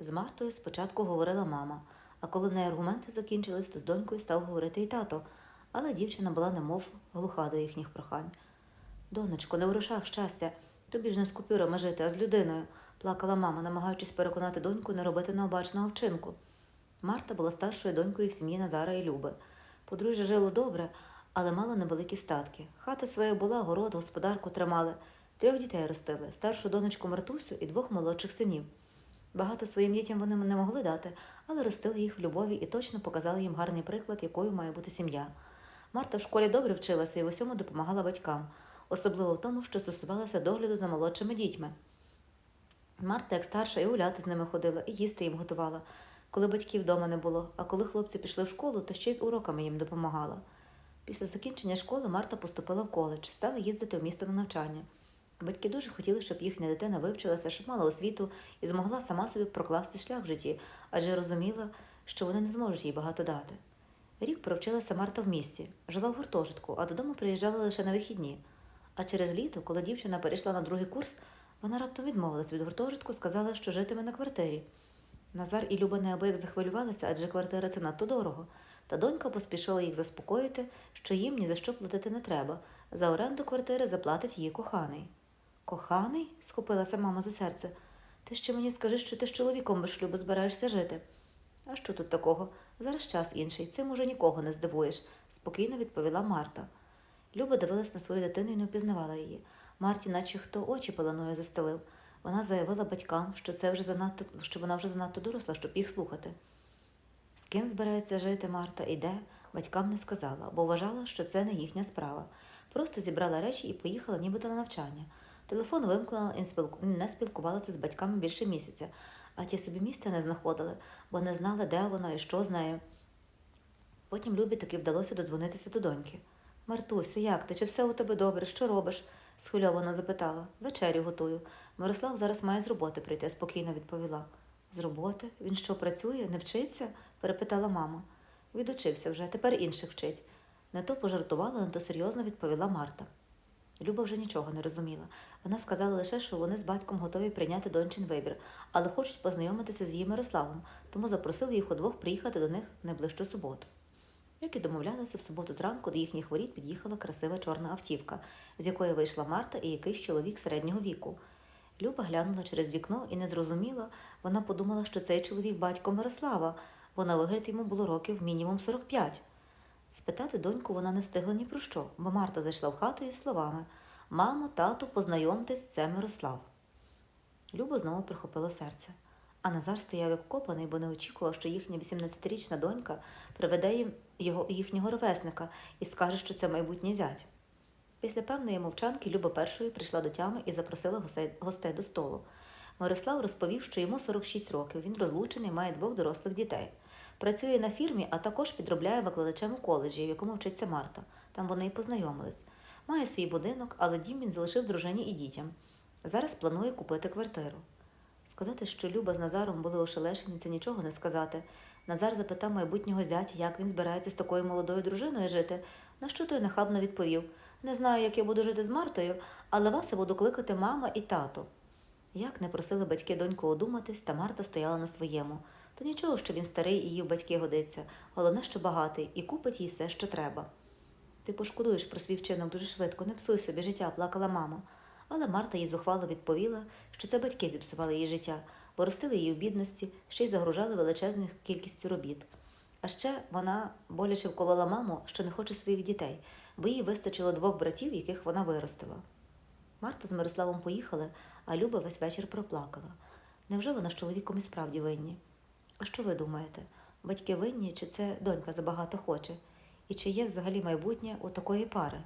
З Мартою спочатку говорила мама, а коли в неї аргументи закінчились, то з донькою став говорити і тато, але дівчина була немов глуха до їхніх прохань. Донечко, не в грошах щастя, тобі ж не з купюрами жити, а з людиною, плакала мама, намагаючись переконати доньку не робити необачного вчинку. Марта була старшою донькою в сім'ї Назара і Люби. Подружжя жило добре, але мало невеликі статки. Хата своя була, город, господарку тримали. Трьох дітей ростили старшу донечку Мартусю і двох молодших синів. Багато своїм дітям вони не могли дати, але ростили їх в любові і точно показали їм гарний приклад, якою має бути сім'я. Марта в школі добре вчилася і в усьому допомагала батькам, особливо в тому, що стосувалося догляду за молодшими дітьми. Марта, як старша, і гуляти з ними ходила, і їсти їм готувала, коли батьків вдома не було, а коли хлопці пішли в школу, то ще й з уроками їм допомагала. Після закінчення школи Марта поступила в коледж, стала їздити в місто на навчання. Батьки дуже хотіли, щоб їхня дитина вивчилася, щоб мала освіту і змогла сама собі прокласти шлях в житті, адже розуміла, що вони не зможуть їй багато дати. Рік провчилася Марта в місті, жила в гуртожитку, а додому приїжджала лише на вихідні. А через літо, коли дівчина перейшла на другий курс, вона раптом відмовилась від гуртожитку, сказала, що житиме на квартирі. Назар і Люба неабияк захвилювалися, адже квартира це надто дорого. Та донька поспішила їх заспокоїти, що їм ні за що платити не треба. За оренду квартири заплатить її коханий. Коханий? схопилася мама за серце. Ти ще мені скажи, що ти з чоловіком без шлюбу збираєшся жити. А що тут такого? Зараз час інший, цим уже нікого не здивуєш, спокійно відповіла Марта. Люба дивилась на свою дитину і не впізнавала її. Марті, наче хто очі пеленою застелив. Вона заявила батькам, що це вже занадто, що вона вже занадто доросла, щоб їх слухати. З ким збирається жити Марта і де, батькам не сказала, бо вважала, що це не їхня справа. Просто зібрала речі і поїхала нібито на навчання. Телефон вимкнула і не спілкувалася з батьками більше місяця, а ті собі місця не знаходили, бо не знали, де вона і що з нею. Потім Любі таки вдалося додзвонитися до доньки. Мартусю, як ти? Чи все у тебе добре? Що робиш? схвильовано запитала. Вечерю готую. Мирослав зараз має з роботи прийти, спокійно відповіла. З роботи? Він що, працює? Не вчиться? перепитала мама. Відучився вже, тепер інших вчить. Не то пожартувала, не то серйозно відповіла Марта. Люба вже нічого не розуміла. Вона сказала лише, що вони з батьком готові прийняти дончин вибір, але хочуть познайомитися з її Мирославом, тому запросили їх удвох приїхати до них найближчу суботу. Як і домовлялися, в суботу зранку до їхніх воріт під'їхала красива чорна автівка, з якої вийшла Марта і якийсь чоловік середнього віку. Люба глянула через вікно і не зрозуміла, вона подумала, що цей чоловік батько Мирослава, бо на вигляд йому було років мінімум 45. Спитати доньку вона не встигла ні про що, бо Марта зайшла в хату із словами Мамо, тату, познайомтесь, це Мирослав. Любо знову прихопило серце. А Назар стояв як копаний, бо не очікував, що їхня 18-річна донька приведе їм його, їхнього ровесника і скаже, що це майбутній зять. Після певної мовчанки Люба першою прийшла до тями і запросила гостей до столу. Мирослав розповів, що йому 46 років, він розлучений, має двох дорослих дітей. Працює на фірмі, а також підробляє викладачем у коледжі, в якому вчиться Марта. Там вони і познайомились. Має свій будинок, але дім він залишив дружині і дітям. Зараз планує купити квартиру. Сказати, що Люба з Назаром були ошелешені, це нічого не сказати. Назар запитав майбутнього зятя, як він збирається з такою молодою дружиною жити, на що той нахабно відповів Не знаю, як я буду жити з Мартою, але вас я буду кликати мама і тато. Як не просили батьки доньку одуматись, та Марта стояла на своєму. То нічого, що він старий і їй в батьки годиться. Головне, що багатий, і купить їй все, що треба. Ти пошкодуєш про свій вчинок дуже швидко, не псуй собі життя, плакала мама. Але Марта їй зухвало відповіла, що це батьки зіпсували її життя, бо ростили її у бідності, ще й загружали величезною кількістю робіт. А ще вона боляче вколола маму, що не хоче своїх дітей, бо їй вистачило двох братів, яких вона виростила. Марта з Мирославом поїхали, а Люба весь вечір проплакала. Невже вона з чоловіком і справді винні? А що ви думаєте? Батьки винні, чи це донька забагато хоче? І чи є взагалі майбутнє у такої пари?